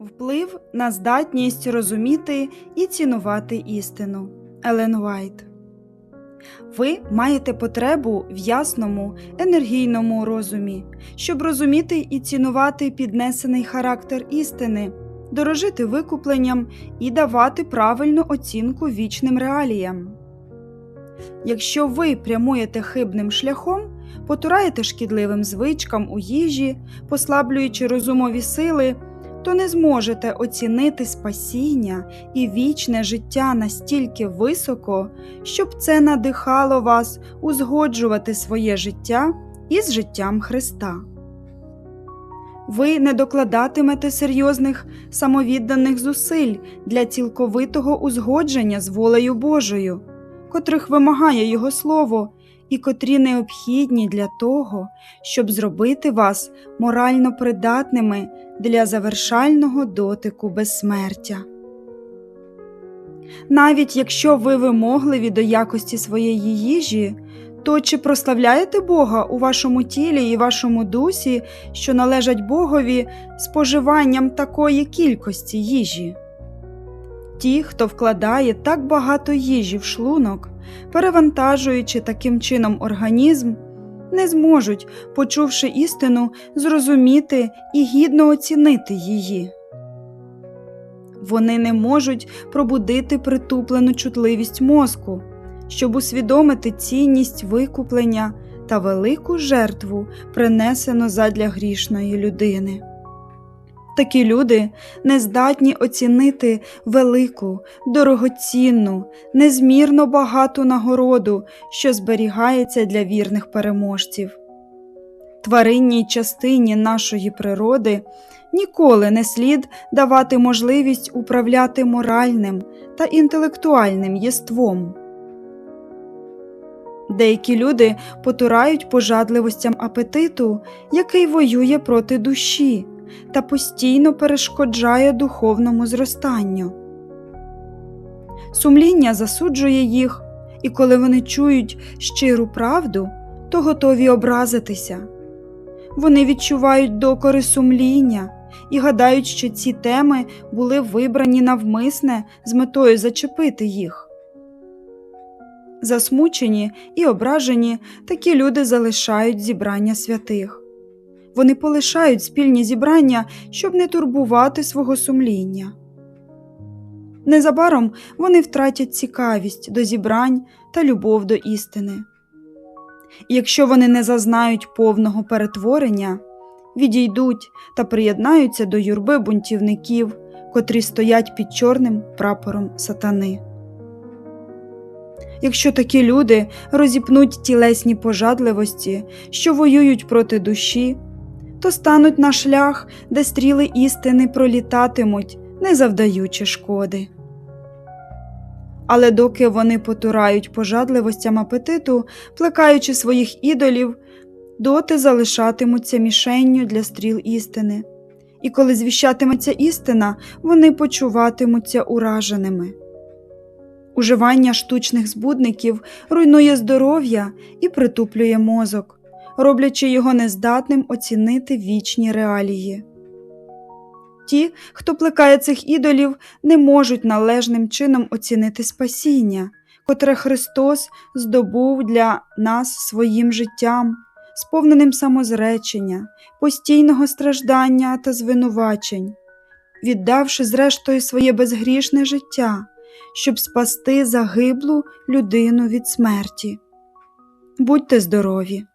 Вплив на здатність розуміти і цінувати істину. Елен Вайт. Ви маєте потребу в ясному, енергійному розумі, щоб розуміти і цінувати піднесений характер істини, дорожити викупленням і давати правильну оцінку вічним реаліям. Якщо ви прямуєте хибним шляхом, потураєте шкідливим звичкам у їжі, послаблюючи розумові сили, то не зможете оцінити спасіння і вічне життя настільки високо, щоб це надихало вас узгоджувати своє життя із життям Христа. Ви не докладатимете серйозних самовідданих зусиль для цілковитого узгодження з волею Божою, котрих вимагає Його Слово, і котрі необхідні для того, щоб зробити вас морально придатними для завершального дотику безсмертя. Навіть якщо ви вимогливі до якості своєї їжі, то чи прославляєте Бога у вашому тілі і вашому дусі, що належать Богові споживанням такої кількості їжі? Ті, хто вкладає так багато їжі в шлунок, перевантажуючи таким чином організм, не зможуть, почувши істину, зрозуміти і гідно оцінити її. Вони не можуть пробудити притуплену чутливість мозку, щоб усвідомити цінність викуплення та велику жертву, принесену задля грішної людини. Такі люди не здатні оцінити велику, дорогоцінну, незмірно багату нагороду, що зберігається для вірних переможців. Тваринній частині нашої природи ніколи не слід давати можливість управляти моральним та інтелектуальним єством. Деякі люди потурають пожадливостям апетиту, який воює проти душі та постійно перешкоджає духовному зростанню. Сумління засуджує їх, і коли вони чують щиру правду, то готові образитися. Вони відчувають докори сумління і гадають, що ці теми були вибрані навмисне з метою зачепити їх. Засмучені і ображені такі люди залишають зібрання святих. Вони полишають спільні зібрання, щоб не турбувати свого сумління. Незабаром вони втратять цікавість до зібрань та любов до істини. Якщо вони не зазнають повного перетворення, відійдуть та приєднаються до юрби бунтівників, котрі стоять під чорним прапором сатани. Якщо такі люди розіпнуть тілесні пожадливості, що воюють проти душі, то стануть на шлях, де стріли істини пролітатимуть, не завдаючи шкоди. Але доки вони потурають пожадливостям апетиту, плекаючи своїх ідолів, доти залишатимуться мішенню для стріл істини, і коли звіщатиметься істина, вони почуватимуться ураженими. Уживання штучних збудників руйнує здоров'я і притуплює мозок, роблячи його нездатним оцінити вічні реалії. Ті, хто плекає цих ідолів, не можуть належним чином оцінити спасіння, котре Христос здобув для нас своїм життям, сповненим самозречення, постійного страждання та звинувачень, віддавши зрештою своє безгрішне життя, щоб спасти загиблу людину від смерті. Будьте здорові!